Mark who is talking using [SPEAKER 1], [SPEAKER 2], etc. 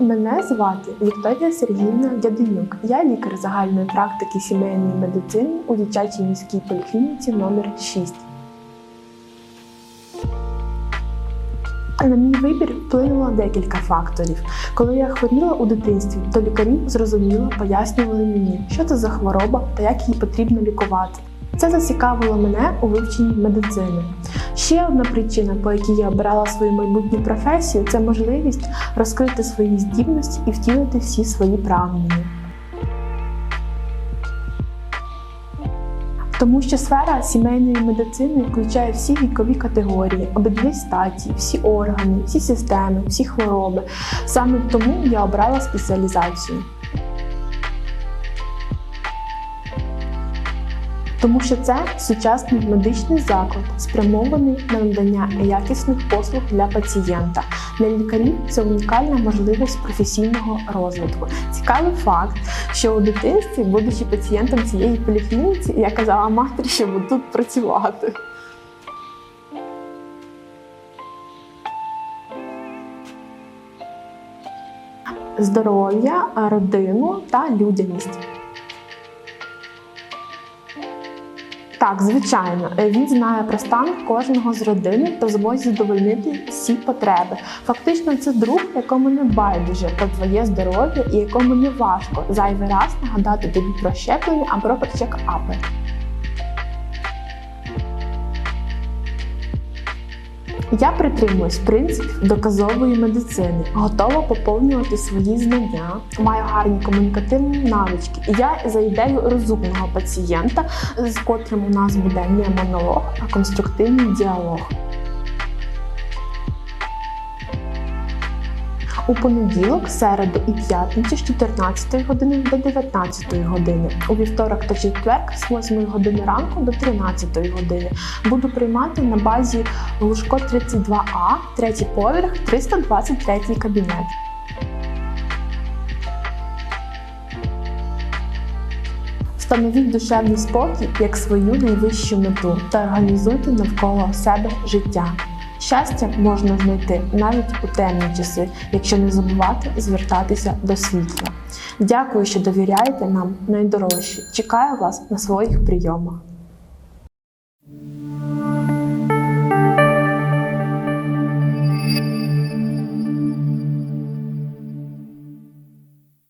[SPEAKER 1] Мене звати Вікторія Сергіївна Дяденюк. Я лікар загальної практики сімейної медицини у дитячій міській поліклініці номер 6. На мій вибір вплинуло декілька факторів. Коли я хворіла у дитинстві, то лікарі зрозуміло пояснювали мені, що це за хвороба та як її потрібно лікувати. Це зацікавило мене у вивченні медицини. Ще одна причина, по якій я обрала свою майбутню професію, це можливість розкрити свої здібності і втілити всі свої прагнення. Тому що сфера сімейної медицини включає всі вікові категорії, обидві статі, всі органи, всі системи, всі хвороби. Саме тому я обрала спеціалізацію. Тому що це сучасний медичний заклад, спрямований на надання якісних послуг для пацієнта. Для лікарів це унікальна можливість професійного розвитку. Цікавий факт, що у дитинстві, будучи пацієнтом цієї поліклініці, я казала матері, що буду тут працювати. Здоров'я, родину та людяність. Так, звичайно, він знає про стан кожного з родини та зможе задовольнити всі потреби. Фактично, це друг, якому не байдуже про твоє здоров'я і якому не важко зайвий раз нагадати тобі про щеплення або про чек-апи. Я притримуюсь принципів доказової медицини, готова поповнювати свої знання, маю гарні комунікативні навички. Я за ідею розумного пацієнта, з котрим у нас буде не монолог, а конструктивний діалог. У понеділок, середу і п'ятницю з 14 години до 19 години, у вівторок та четвер з 8 години ранку до 13 години. Буду приймати на базі Лужко 32А, третій поверх, 323 кабінет. Встановіть душевний спокій як свою найвищу мету та організуйте навколо себе життя. Щастя можна знайти навіть у темні часи, якщо не забувати звертатися до світла. Дякую, що довіряєте нам найдорожче. Чекаю вас на своїх прийомах.